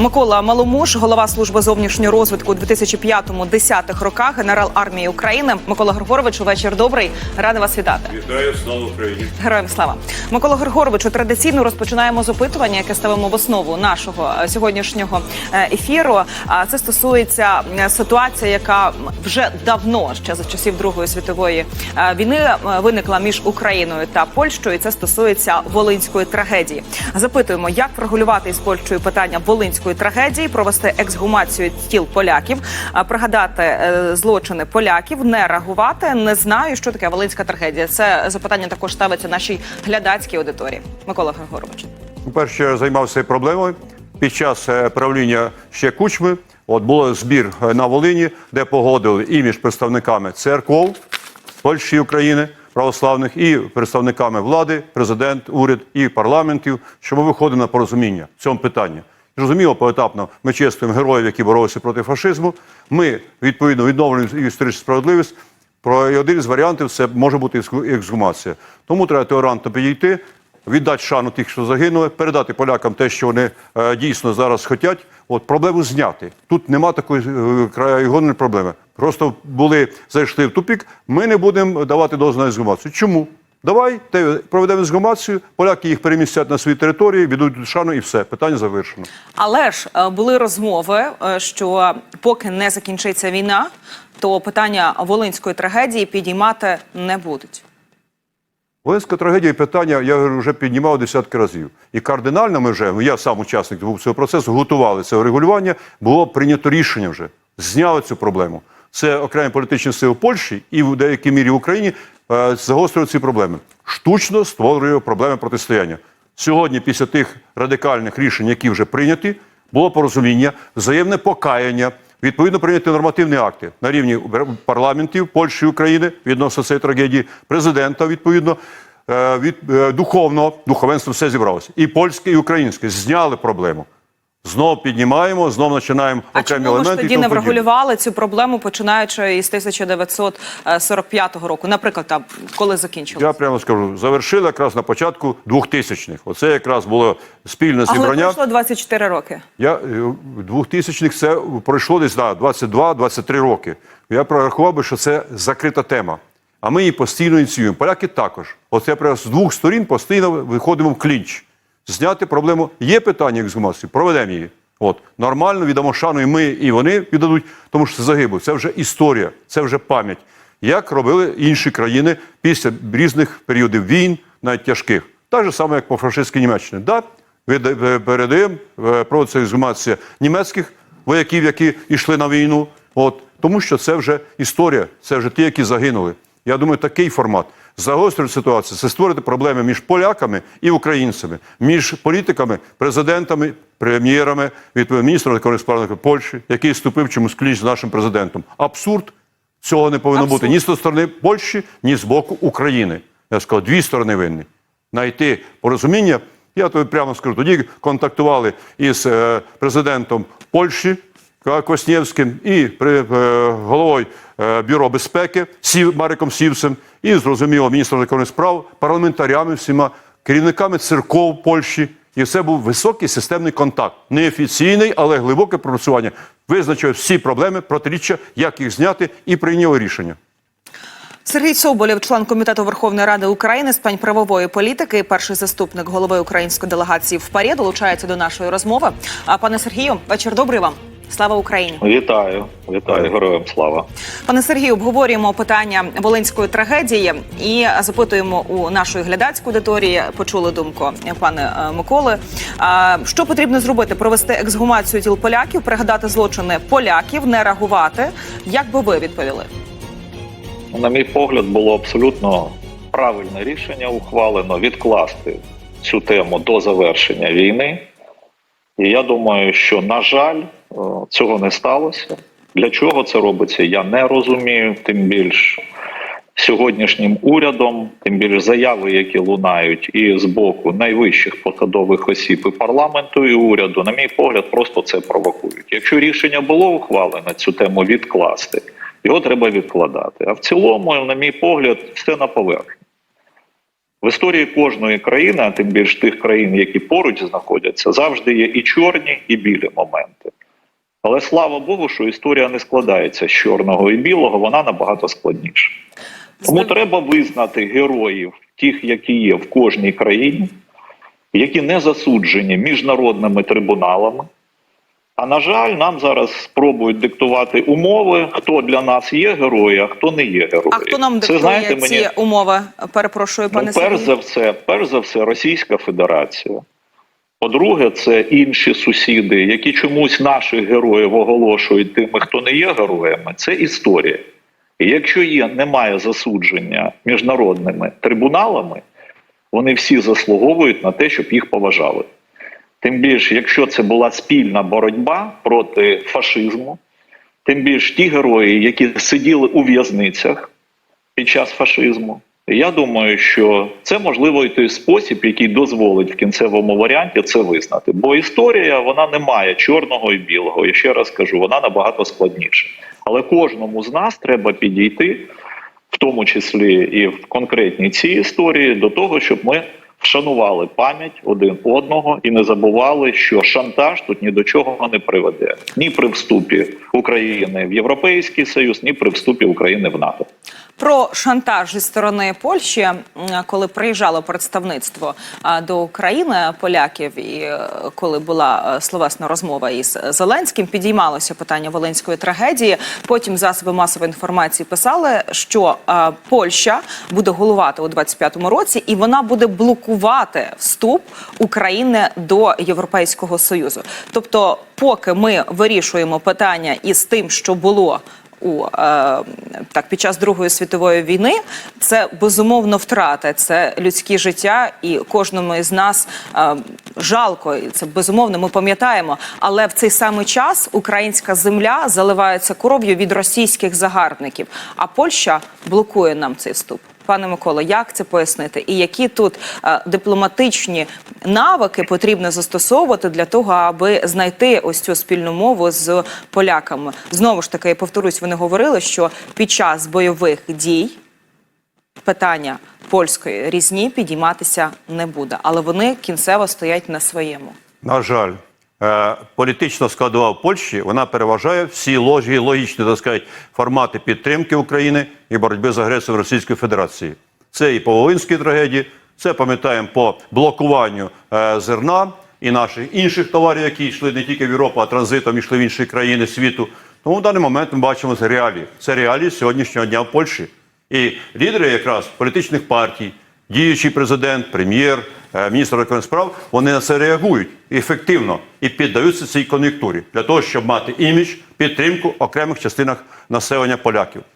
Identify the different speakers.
Speaker 1: Микола Маломуш, голова служби зовнішньої розвитку у 2005-10 роках, генерал армії України. Микола Григоровичу, вечір добрий. Рада вас вітати.
Speaker 2: Вітаю, слава Україні!
Speaker 1: Героям слава Микола Григоровичу. Традиційно розпочинаємо з опитування, яке ставимо в основу нашого е, сьогоднішнього е, ефіру. А це стосується е, ситуації, яка вже давно, ще за часів Другої світової війни, виникла між Україною та Польщею. І Це стосується волинської трагедії. Запитуємо, як врегулювати із Польщею питання волинської трагедії, провести ексгумацію тіл поляків, пригадати е, злочини поляків, не реагувати. Не знаю, що таке волинська трагедія. Це запитання також ставиться нашій глядацькій аудиторії. Микола Григорович.
Speaker 2: По-перше, я займався проблемою під час е, правління ще кучми. От було збір е, на Волині, де погодили і між представниками церков Польщі України православних, і представниками влади, президент, уряд і парламентів, що ми виходимо на порозуміння в цьому питанні. Зрозуміло, поетапно ми чествуємо героїв, які боролися проти фашизму. Ми відповідно відновлюємо історичну справедливість. Про один із варіантів це може бути ексгумація. Тому треба толерантно підійти, віддати шану тих, що загинули, передати полякам те, що вони е, дійсно зараз хочуть. От проблему зняти. Тут нема такої е, краєгонної проблеми. Просто були зайшли в тупік. Ми не будемо давати дозвіл на ексгумацію. Чому? Давай проведемо ексгумацію, поляки їх перемістять на свої території, віддадуть шану і все. Питання завершено.
Speaker 1: Але ж е, були розмови, е, що поки не закінчиться війна, то питання волинської трагедії підіймати не будуть.
Speaker 2: Волинська трагедія і питання я говорю, вже піднімав десятки разів. І кардинально ми вже, ну, я сам учасник був цього процесу, готували це регулювання, було прийнято рішення вже, зняли цю проблему. Це окремі політичні сили Польщі і в деякій мірі в Україні е, загострюють ці проблеми. Штучно створює проблеми протистояння. Сьогодні, після тих радикальних рішень, які вже прийняті, було порозуміння, взаємне покаяння, відповідно прийняті нормативні акти на рівні парламентів Польщі України відносно цієї трагедії, президента відповідно. е, Від е, духовного духовенство все зібралося. І польське, і українське зняли проблему. Знов піднімаємо, знов починаємо
Speaker 1: А
Speaker 2: окремі
Speaker 1: чому ви ж
Speaker 2: елементи.
Speaker 1: тоді не врегулювали цю проблему, починаючи із 1945 року? Наприклад, там коли закінчилося?
Speaker 2: Я прямо скажу, завершили якраз на початку 2000-х. Оце якраз було спільне
Speaker 1: Але
Speaker 2: зібрання.
Speaker 1: пройшло 24 роки.
Speaker 2: Я е, 2000-х це пройшло десь да, 22-23 роки. Я прорахував би, що це закрита тема. А ми її постійно ініціюємо. Поляки також. Оце прямо з двох сторін постійно виходимо в клінч. Зняти проблему. Є питання ексгумації, проведемо її. От нормально віддамо шану, і ми, і вони віддадуть, тому що це загибло. Це вже історія, це вже пам'ять. Як робили інші країни після різних періодів війн, навіть тяжких. Так же саме, як по фашистській Німеччині. Да, е, передаємо, е, проводиться ексгумація німецьких вояків, які йшли на війну. От, тому що це вже історія, це вже ті, які загинули. Я думаю, такий формат. Загострюють ситуацію, це створити проблеми між поляками і українцями, між політиками, президентами, прем'єрами, відповідно, міністром справ Польщі, який вступив чомусь кліч з нашим президентом. Абсурд цього не повинно
Speaker 1: Абсурд.
Speaker 2: бути ні з сторони Польщі, ні з боку України. Я сказав, дві сторони винні. Знайти порозуміння. Я тобі прямо скажу, тоді контактували із е, президентом Польщі Коснєвським і е, головою е, Бюро безпеки Сів, Мариком Сівцем, і зрозуміло міністром закордонних справ, парламентарями всіма, керівниками церков Польщі. І це був високий системний контакт, неофіційний, але глибоке пропрацювання. Визначив всі проблеми, протиріччя, як їх зняти, і прийняли рішення.
Speaker 1: Сергій Соболєв, член комітету Верховної Ради України з питань правової політики, перший заступник голови української делегації в ПАРЄ, долучається до нашої розмови. А пане Сергію, вечір добрий вам. Слава Україні.
Speaker 3: Вітаю, вітаю, героям слава.
Speaker 1: Пане Сергію, обговорюємо питання волинської трагедії і запитуємо у нашої глядацької аудиторії. Почули думку пане Миколи. Що потрібно зробити? Провести ексгумацію тіл поляків, пригадати злочини поляків, не реагувати. Як би ви відповіли?
Speaker 3: На мій погляд, було абсолютно правильне рішення ухвалено відкласти цю тему до завершення війни. І я думаю, що, на жаль, цього не сталося. Для чого це робиться, я не розумію. Тим більш сьогоднішнім урядом, тим більш заяви, які лунають і з боку найвищих посадових осіб і парламенту і уряду, на мій погляд, просто це провокують. Якщо рішення було ухвалене цю тему відкласти, його треба відкладати. А в цілому, на мій погляд, все на поверхні. В історії кожної країни, а тим більш тих країн, які поруч знаходяться, завжди є і чорні, і білі моменти. Але слава Богу, що історія не складається з чорного і білого, вона набагато складніша. Тому треба визнати героїв, тих, які є в кожній країні, які не засуджені міжнародними трибуналами. А на жаль, нам зараз спробують диктувати умови, хто для нас є герої, а хто не є герої.
Speaker 1: А хто нам
Speaker 3: Це,
Speaker 1: диктує
Speaker 3: знаєте,
Speaker 1: ці
Speaker 3: мені
Speaker 1: умови? Перепрошую, пане
Speaker 3: ну, перш за все, перш за все, Російська Федерація. По-друге, це інші сусіди, які чомусь наших героїв оголошують тими, хто не є героями. Це історія. І якщо є, немає засудження міжнародними трибуналами, вони всі заслуговують на те, щоб їх поважали. Тим більше, якщо це була спільна боротьба проти фашизму, тим більш ті герої, які сиділи у в'язницях під час фашизму. Я думаю, що це можливо і той спосіб, який дозволить в кінцевому варіанті це визнати. Бо історія вона не має чорного і білого. Я ще раз кажу, вона набагато складніша. Але кожному з нас треба підійти, в тому числі і в конкретній цій історії, до того, щоб ми вшанували пам'ять один одного і не забували, що шантаж тут ні до чого не приведе ні при вступі України в Європейський Союз, ні при вступі України в НАТО.
Speaker 1: Про шантаж зі сторони Польщі, коли приїжджало представництво до України поляків, і е, коли була е, словесна розмова із Зеленським, підіймалося питання волинської трагедії. Потім засоби масової інформації писали, що е, Польща буде головувати у 25-му році, і вона буде блокувати вступ України до Європейського союзу. Тобто, поки ми вирішуємо питання із тим, що було у е, так під час Другої світової війни це безумовно втрата, це людські життя, і кожному із нас е, жалко. Це безумовно. Ми пам'ятаємо. Але в цей самий час українська земля заливається кров'ю від російських загарбників. А Польща блокує нам цей вступ. Пане Миколо, як це пояснити? І які тут е, дипломатичні навики потрібно застосовувати для того, аби знайти ось цю спільну мову з поляками? Знову ж таки, я повторюсь, вони говорили, що під час бойових дій питання польської різні підійматися не буде, але вони кінцево стоять на своєму.
Speaker 2: На жаль, політична складова Польщі вона переважає всі ложі, логічні так сказати, формати підтримки України і боротьби з агресією Російської Федерації. Це і по Волинській трагедії, це пам'ятаємо по блокуванню е, зерна і наших інших товарів, які йшли не тільки в Європу, а транзитом йшли в інші країни світу. Тому в даний момент ми бачимо це реалії. Це реалії сьогоднішнього дня в Польщі. І лідери якраз політичних партій, діючий президент, прем'єр, е, міністр закордонних справ, вони на це реагують ефективно і піддаються цій кон'юнктурі для того, щоб мати імідж, підтримку окремих частинах населення поляків.